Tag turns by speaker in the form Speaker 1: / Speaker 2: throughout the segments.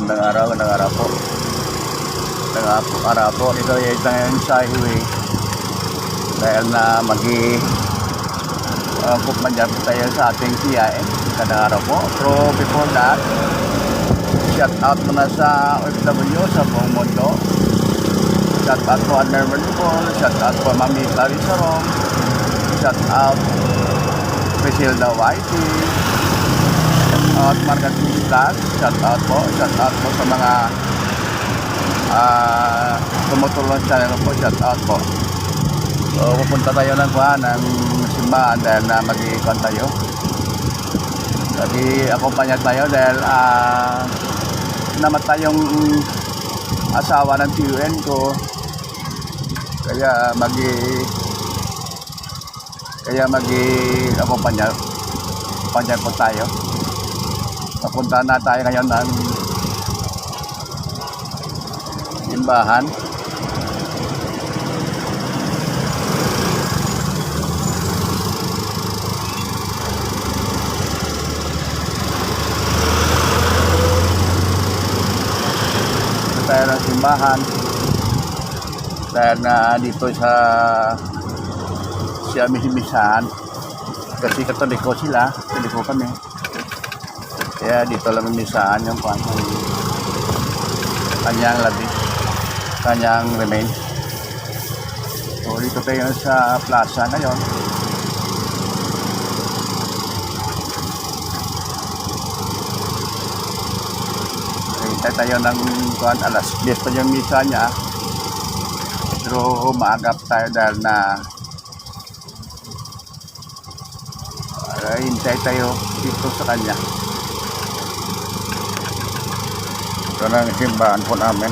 Speaker 1: magandang araw, magandang araw po. Magandang araw- po. Ito ay ngayon sa highway. Dahil na magi uh, pumadya po tayo sa ating CIN. Magandang araw po. Pero before that, shout out muna sa OFW sa buong mundo. Shout out po Admiral Manipol. Shout out po Mami Clarissa Rom. Shout out Priscilla Whitey. Out Margaret Plus. Shout out po. Shout out po sa mga ah tumutulong sa channel po. Shout out po. So, pupunta tayo ng kuha ng simbahan dahil na mag-iikon tayo. Lagi akumpanya tayo dahil ah namatay yung asawa ng TUN ko. Kaya magi kaya magi akumpanya akumpanya po tayo. Papunta na tayo ngayon ng simbahan. Punta tayo ng simbahan. Dahil na dito sa siya mihimisahan. Kasi katoliko sila, katoliko kami. Kaya dito lang mimisahan yung kwan, kanyang labi, kanyang remain. So dito tayo sa plaza ngayon. Hintay tayo ng kwan, alas 10 pa yung misa niya. Pero umaagap tayo dahil na hintay tayo dito sa kanya. Ito na ang simbahan po namin.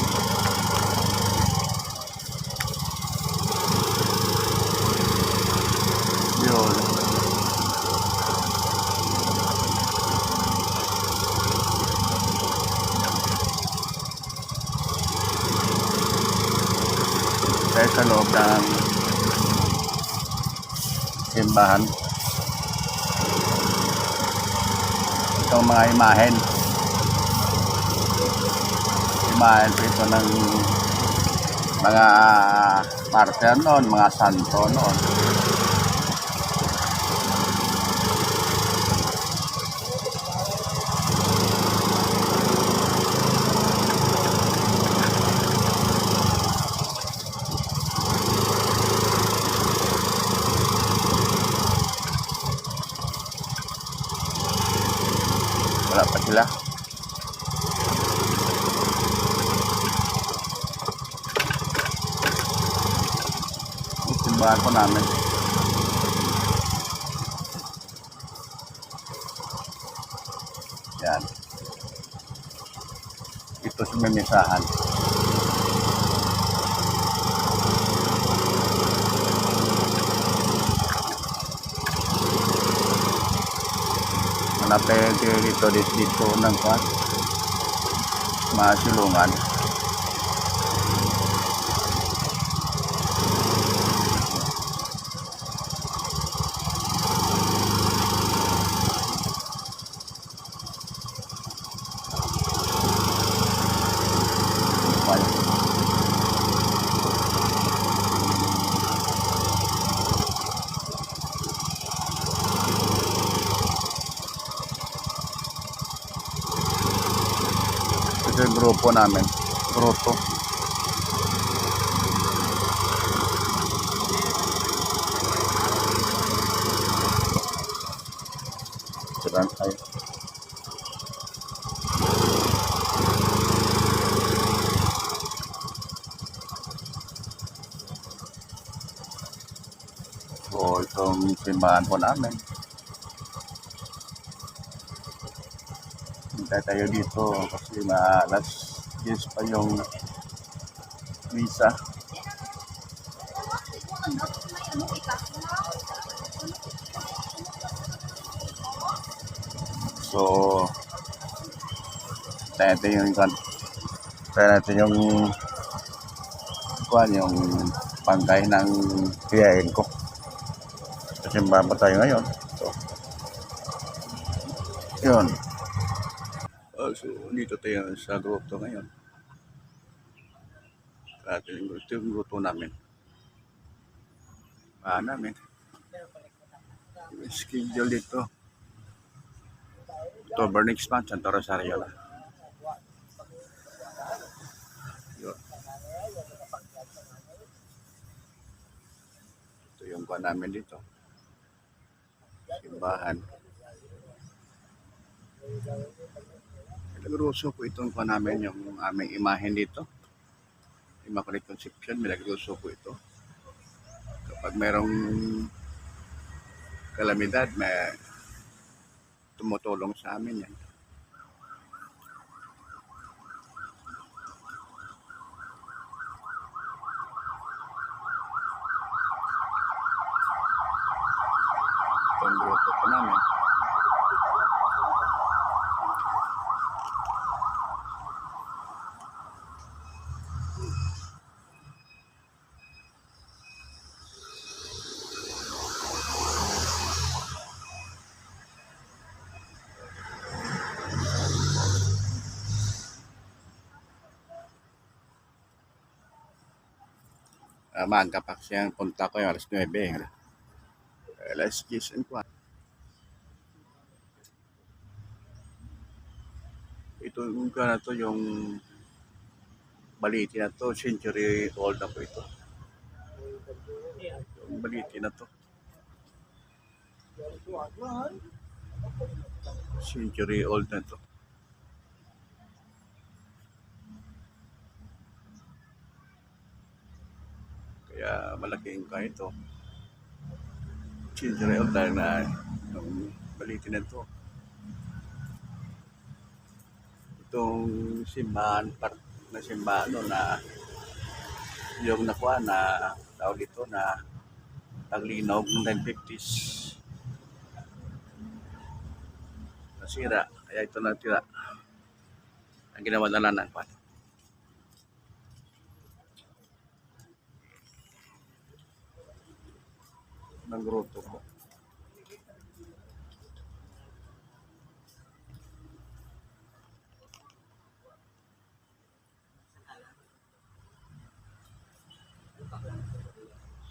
Speaker 1: Yun. Tayo sa loob ng simbahan. Itong mga imahen imahen po ito ng mga martyr noon, mga santo noon. Po namin. Yan. Ito sa memisahan. Hanapin kayo dito, dito, dito ng kwan. Masulungan. Kwan. Grupo namin. Grupo. Siraan tayo. So, itong simbahan po namin. Hintay tayo dito kasi maalas 10 pa yung visa. So, tayo natin yung. Tayo natin yung kwan, yung pangkay ng piyain ko. Kasi ba tayo ngayon. So, yun. Uh, so, dito tayo sa grotto ngayon. At ito yung grotto namin. Ah, namin. Yung schedule dito. October next month, Santa Rosario na. Ito yung kuha namin dito. Simbahan. Milagroso po itong kuha namin yung aming imahen dito. Immaculate Conception, milagroso po ito. Kapag merong kalamidad, may tumutulong sa amin yan. Itong grupo po namin. Uh, maaga pa kasi ang punta ko yung alas 9. eh. Alas 10 and 4. Ito yung ka na to, yung baliti na to, century old na po ito. Yung baliti na to. Century old na to. Kaya malaking ka ito. Century old dahil na yung baliti na to. Itong simbahan, part na simbahan no, na yung nakuha na tawag dito na naglinog ng 1950s. Nasira. Kaya ito natira. Ang ginawa na lang ng kwan. Ng grotto ko.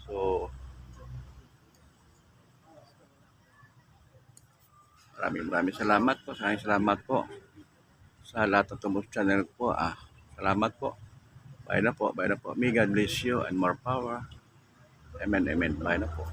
Speaker 1: So, maraming maraming salamat po. Maraming salamat po sa lahat ng tumulong channel po. Ah, salamat po. Bye na po. Bye na po. May God bless you and more power. Amen, amen. Bye na po.